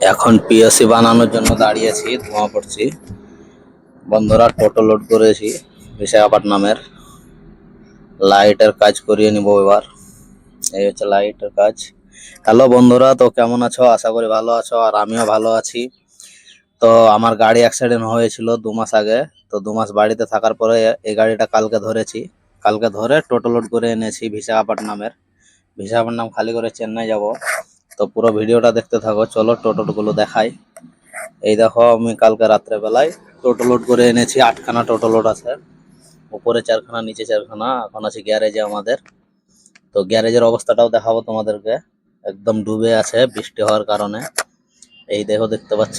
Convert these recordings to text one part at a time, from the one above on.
এখন পিএসসি বানানোর জন্য দাঁড়িয়েছি, ধোঁয়া পড়ছি। বন্ধুরা, টোটো লোড করেছি, বিশাখাপট্টনামের। লাইটের কাজ করিয়ে নিব এবার। এই হচ্ছে লাইটের কাজ। হ্যালো বন্ধুরা, তো কেমন আছো? আশা করি ভালো আছো, আর আমিও ভালো আছি। তো আমার গাড়ি অ্যাক্সিডেন্ট হয়েছিল দু মাস আগে, তো দু মাস বাড়িতে থাকার পরে এই গাড়িটা কালকে ধরেছি। কালকে ধরে টোটো লোড করে এনেছি বিশাখাপট্টনামের। বিশাখাপট্টনাম খালি করে চেন্নাই যাব। তো পুরো ভিডিওটা দেখতে থাকো, চলো টোটোগুলো দেখাই। এই দেখো, আমি কালকে রাত্রে বেলায় টোটো লোড করে এনেছি, আটখানা টোটো লোড আছে। উপরে চারখানা, নিচে চারখানা, এখন আছে গ্যারেজে আমাদের। তো গ্যারেজের অবস্থাটাও দেখাবো তোমাদেরকে। একদম ডুবে আছে বৃষ্টি হওয়ার কারণে। এই দেখো, দেখতে পাচ্ছ?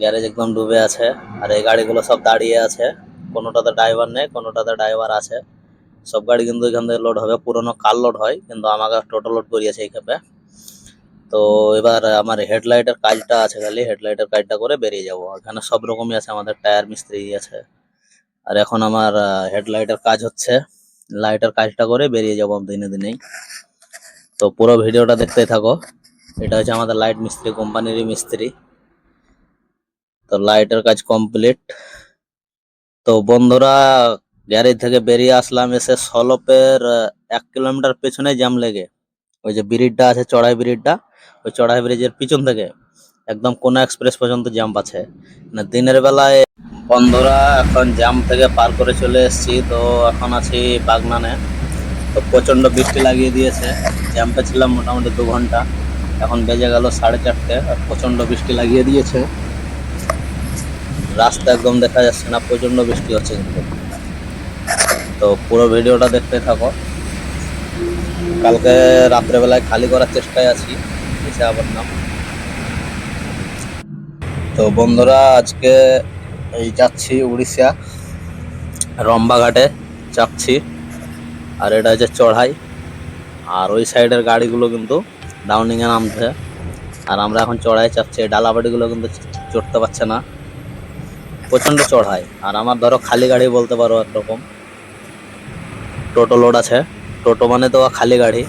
গ্যারেজ একদম ডুবে আছে। আর এই গাড়িগুলো সব দাঁড়িয়ে আছে। কোনোটাতে ড্রাইভার নেই, কোনোটাতে ড্রাইভার আছে। সব গাড়ি কিন্তু এখান থেকে লোড হবে। পুরোনো কার লোড হয়, কিন্তু আমাকে টোটো লোড করিয়েছে এই খেপে তো এবার আমার হেডলাইটের কাজটা আছে খালি, হেডলাইটের কাজটা করে বেরিয়ে যাব। এখানে সব রকমই আছে, আমাদের টায়ার মিস্ত্রি আছে। আর এখন আমার হেডলাইটের কাজ হচ্ছে। লাইটের কাজটা করে বেরিয়ে যাব দিনে দিনেই। তো পুরো ভিডিওটা দেখতেই থাকো। এটা হচ্ছে আমাদের লাইট মিস্ত্রি, কোম্পানিরই মিস্ত্রি। তো লাইটের কাজ কমপ্লিট। তো বন্ধুরা, গ্যারেজ থেকে বেরিয়ে আসলাম এসে সলপের এক কিলোমিটার পেছনে জ্যাম লেগে। ওই যে ব্রিজটা আছে, চড়াই ব্রিজটা, ওই চড়াই ব্রিজের পিছন থেকে একদম কোন এক্সপ্রেস পর্যন্ত জ্যাম আছে। মানে দিনের বেলায় বন্ধুরা এখন জ্যাম থেকে পার করে চলে এসেছি, তো এখন আছি বাগনানে। তো প্রচণ্ড বৃষ্টি লাগিয়ে দিয়েছে। জ্যাম্পে ছিলাম মোটামুটি দু ঘণ্টা, এখন বেজে গেল সাড়ে চারটে, আর প্রচণ্ড বৃষ্টি লাগিয়ে দিয়েছে। রাস্তা একদম দেখা যাচ্ছে না প্রচণ্ড বৃষ্টি হচ্ছে কিন্তু। তো পুরো ভিডিওটা দেখতে থাকো। কালকে রাত্রেবেলায় খালি করার চেষ্টায় আছি। বিশাখাপট্টনম তো বন্ধুরা, আজকে এই যাচ্ছি উড়িষ্যা। রম্বাঘাটে চাপছি আর এটা হচ্ছে চড়াই। আর ওই সাইডের গাড়িগুলো কিন্তু ডাউনিংয়ে নামছে। আর আমরা এখন চড়াই চাপছি। ডালাবাড়িগুলো কিন্তু চড়তে পারছে না। প্রচণ্ড চড়াই। আর আমার ধরো খালি গাড়ি বলতে পারো একরকম। টোটো লোড আছে। টোটো মানে তো খালি গাড়ি।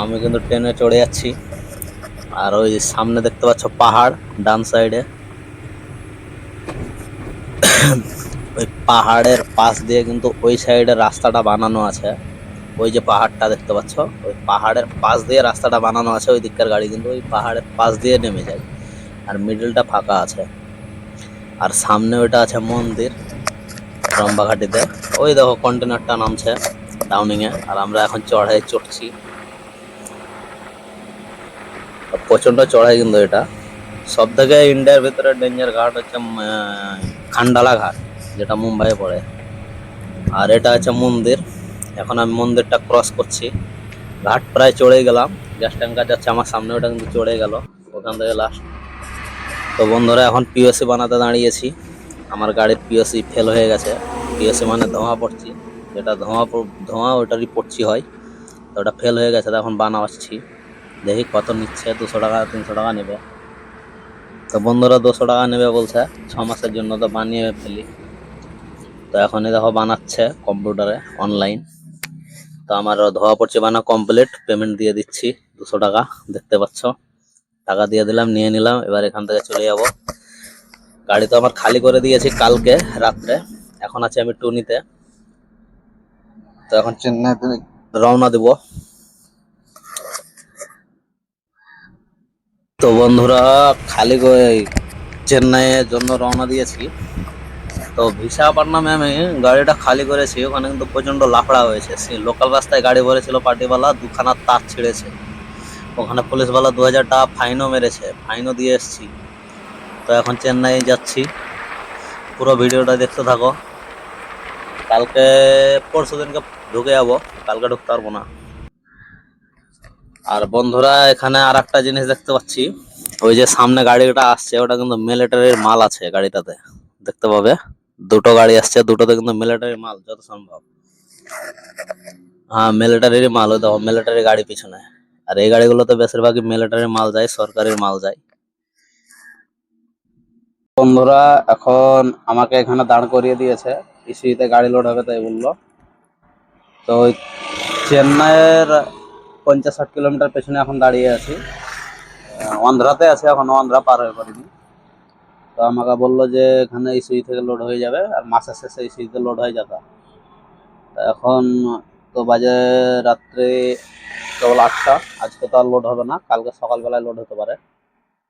আমি কিন্তু ট্রেনে চড়ে যাচ্ছি। আর ওই সামনে দেখতে পাচ্ছ পাহাড়, ডান সাইডে ওই পাহাড়ের পাশ দিয়ে কিন্তু ওই সাইডে রাস্তাটা বানানো আছে। ওই যে পাহাড়টা দেখতে পাচ্ছ, ওই পাহাড়ের পাশ দিয়ে রাস্তাটা বানানো আছে, ওই দিককার গাড়ি কিন্তু ওই পাহাড়ের পাশ দিয়ে নেমে যায়। আর মিডলটা ফাঁকা আছে। আর সামনে ওইটা আছে মন্দির, রম্বাঘাটিতে। ওই দেখো কন্টেনারটা নামছে। ডাউনিং এ আর আমরা এখন চড়াই চড়ছি। প্রচণ্ড চড়াই কিন্তু এটা। সব থেকে ইন্ডিয়ার ভিতরে ডেঞ্জার ঘাট হচ্ছে খান্ডালা ঘাট, যেটা মুম্বাইয়ে পড়ে। আর এটা আছে মন্দির। এখন আমি মন্দিরটা ক্রস করছি। ঘাট প্রায় চড়ে গেলাম। গ্যাস ট্যাঙ্কার যাচ্ছে আমার সামনে, ওটা কিন্তু চড়ে গেল। ওখান থেকে লাস্ট তো বন্ধুরা, এখন পিওসি বানাতে দাঁড়িয়েছি। আমার গাড়ির পিওসি ফেল হয়ে গেছে। পিওসি মানে ধোঁয়া পড়ছি। যেটা ধোঁয়া ধোঁয়া ওটারই পড়ছি হয়। তো ওটা ফেল হয়ে গেছে এখন বানাচ্ছি। দেখি কত নিচ্ছে, দুশো টাকা, তিনশো টাকা নেবে। তো বন্ধুরা দুশো টাকা নেবে বলছে, ছ মাসের জন্য তো বানিয়ে ফেলি। তো এখনই দেখো বানাচ্ছে কম্পিউটারে অনলাইন তো আমার ধোয়া পড়ছে বানা কমপ্লিট পেমেন্ট দিয়ে দিচ্ছি দুশো টাকা, দেখতে পাচ্ছ। টাকা দিয়ে দিলাম, নিয়ে নিলাম, এবার এখান থেকে চলে যাব। গাড়ি তো আমার খালি করে দিয়েছি কালকে, রাত্রে। এখন আছে আমি টুনিতে। তো এখন চেন্নাইতে রওনা দিব। তো বন্ধুরা, খালি চেন্নাইয়ের জন্য রওনা দিয়েছি। তো বিশাখাপট্টনামে আমি গাড়িটা খালি করেছি, ওখানে কিন্তু প্রচণ্ড লাফড়া হয়েছে। সেই লোকাল রাস্তায় গাড়ি ভরেছিল পার্টিওয়ালা, দুখানা তার ছিঁড়েছে। ওখানে পুলিশওয়ালা দু হাজার টাকা ফাইনও মেরেছে, ফাইনও দিয়ে এসছি। তো এখন চেন্নাই যাচ্ছি। পুরো ভিডিওটা দেখতে থাকো। কালকে পরশু দিনকে ঢুকে যাব, কালকে ঢুকতে পারব না। আর বন্ধুরা, এখানে আর একটা জিনিস দেখতে পাচ্ছি। ওই যে সামনে গাড়িটা আসছে, ওটা কিন্তু মিলিটারির মাল আছে গাড়িটাতে। দেখতে পাবে? দুটো গাড়ি আসছে, দুটোতে কিন্তু মিলিটারি মাল, যত সম্ভব। হ্যাঁ মিলিটারির মাল, ওই দেখো মিলিটারি গাড়ি পিছনে। আর এই গাড়িগুলোতে বেশিরভাগই মিলিটারি মাল যায় সরকারি মাল যায়। বন্ধুরা, এখন আমাকে এখানে দাঁড় করিয়ে দিয়েছে। ইসিতে গাড়ি লোড হবে তাই বলল। তো চেন্নাইয়ের পঞ্চাশ ষাট কিলোমিটার পেছনে এখন দাঁড়িয়ে আছি। অন্ধ্রাতে আছে এখন, অন্ধ্রা পার হয়ে পারিনি তো আমাকে বলল যে এখানে ইসুই থেকে লোড হয়ে যাবে আর মাসের শেষে এই ইসুইতে লোড হয়ে যেত এখন তো বাজে রাত্রে কেবল আটটা, আজকে তো আর লোড হবে না, কালকে সকালবেলায় লোড হতে পারে।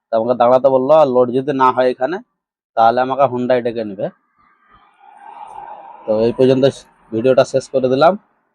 তো আমাকে দাঁড়াতে বলল, আর লোড যদি না হয় এখানে, তাহলে আমাকে হুন্ডাই ডেকে নেবে। তো এই পর্যন্ত ভিডিওটা শেষ করে দিলাম।